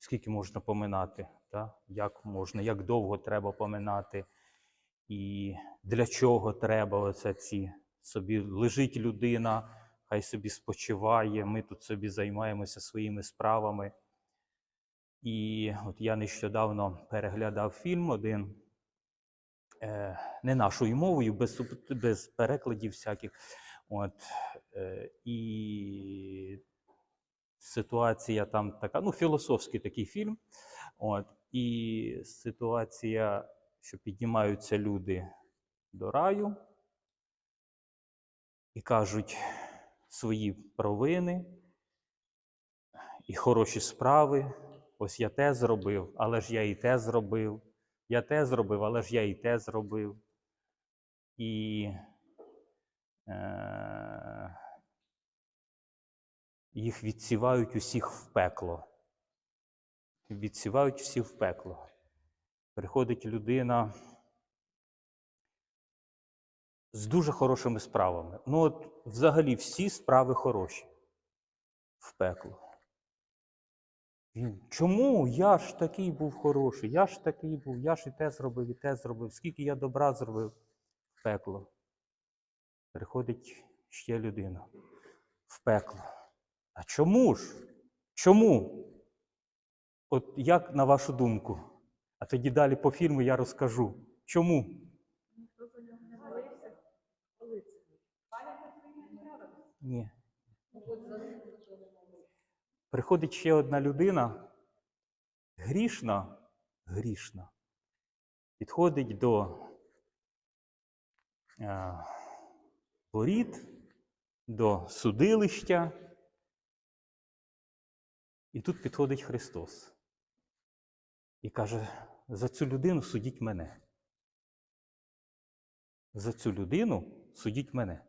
скільки можна поминати, та? як можна, як довго треба поминати, і для чого треба оце ці собі лежить людина, хай собі спочиває, ми тут собі займаємося своїми справами. І от я нещодавно переглядав фільм один, е, не нашою мовою, без, без перекладів всяких. От, е, і ситуація там така, ну, філософський такий фільм. От, і ситуація, що піднімаються люди до раю і кажуть свої провини і хороші справи. Ось я те зробив, але ж я і те зробив. Я те зробив, але ж я і те зробив. І е, їх відсівають усіх в пекло. Відсівають всіх в пекло. Приходить людина з дуже хорошими справами. Ну, от взагалі всі справи хороші в пекло. Він, чому я ж такий був хороший, я ж такий був, я ж і те зробив, і те зробив, скільки я добра зробив в пекло. Приходить ще людина в пекло. А чому ж? Чому? От як на вашу думку? А тоді далі по фільму я розкажу. Чому? Ні. Приходить ще одна людина, грішна, грішна, підходить до е, воріт, до судилища. І тут підходить Христос і каже: за цю людину судіть мене. За цю людину судіть мене.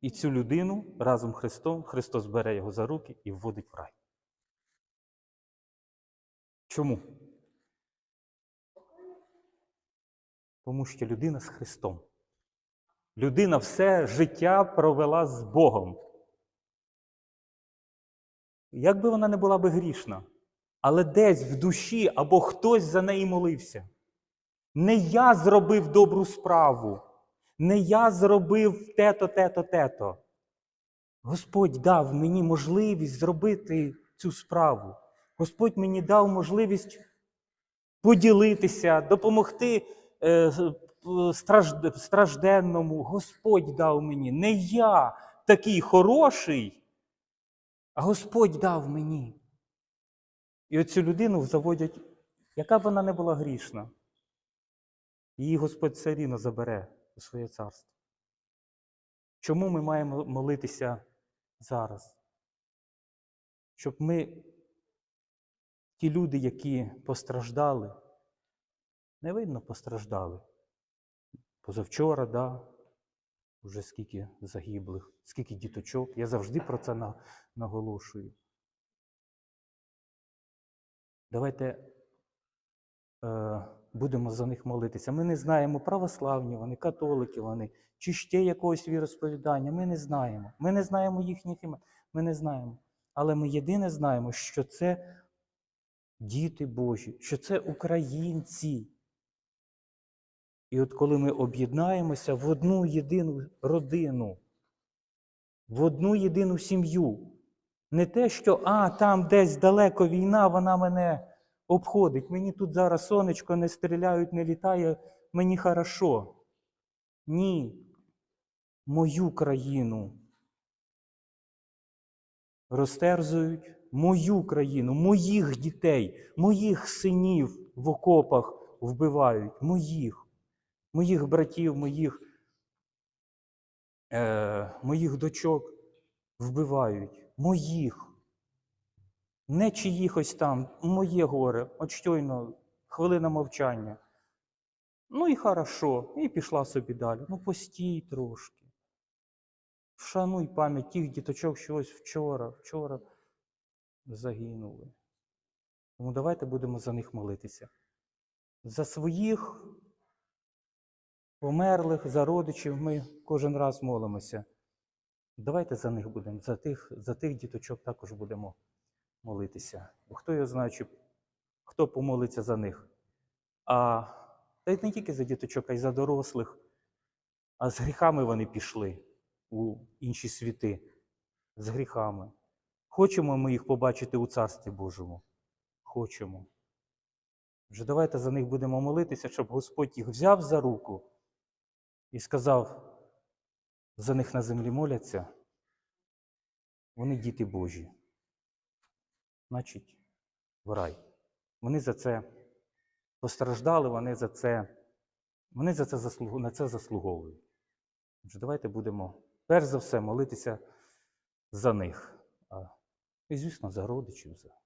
І цю людину разом Христом Христос бере його за руки і вводить в рай. Чому? Тому що людина з Христом. Людина все життя провела з Богом. Як би вона не була би грішна, але десь в душі або хтось за неї молився. Не я зробив добру справу, не я зробив те-то, те-то, те-то. Господь дав мені можливість зробити цю справу. Господь мені дав можливість поділитися, допомогти е, стражденному. Господь дав мені. Не я такий хороший, а Господь дав мені. І оцю людину заводять, яка б вона не була грішна. Її Господь все рівно забере у своє царство. Чому ми маємо молитися зараз? Щоб ми, ті люди, які постраждали, не видно постраждали. Позавчора, да, вже скільки загиблих, скільки діточок. Я завжди про це на- наголошую. Давайте е, будемо за них молитися. Ми не знаємо, православні вони, католики вони, чи ще якогось віросповідання. Ми не знаємо. Ми не знаємо їхніх імен. Ми не знаємо. Але ми єдине знаємо, що це діти Божі, що це українці. І от коли ми об'єднаємося в одну єдину родину, в одну єдину сім'ю, не те, що а, там десь далеко війна, вона мене обходить. Мені тут зараз сонечко не стріляють, не літає, мені хорошо. Ні. Мою країну розтерзують, мою країну, моїх дітей, моїх синів в окопах вбивають, моїх, моїх братів, моїх, е, моїх дочок вбивають, моїх. Не чиїхось там, моє горе, от щойно хвилина мовчання. Ну і хорошо, і пішла собі далі. Ну постій трошки. Вшануй пам'ять тих діточок, що ось вчора, вчора загинули. Тому давайте будемо за них молитися. За своїх померлих, за родичів ми кожен раз молимося. Давайте за них будемо, за тих, за тих діточок також будемо молитися. Бо хто його знає, чи хто помолиться за них. А та й не тільки за діточок, а й за дорослих. А з гріхами вони пішли у інші світи. З гріхами. Хочемо ми їх побачити у Царстві Божому? Хочемо. Вже давайте за них будемо молитися, щоб Господь їх взяв за руку і сказав, за них на землі моляться, вони діти Божі. Значить, в рай. Вони за це постраждали, вони за це, вони за це заслугу, на це заслуговують. Давайте будемо перш за все молитися за них. І, звісно, за родичів, за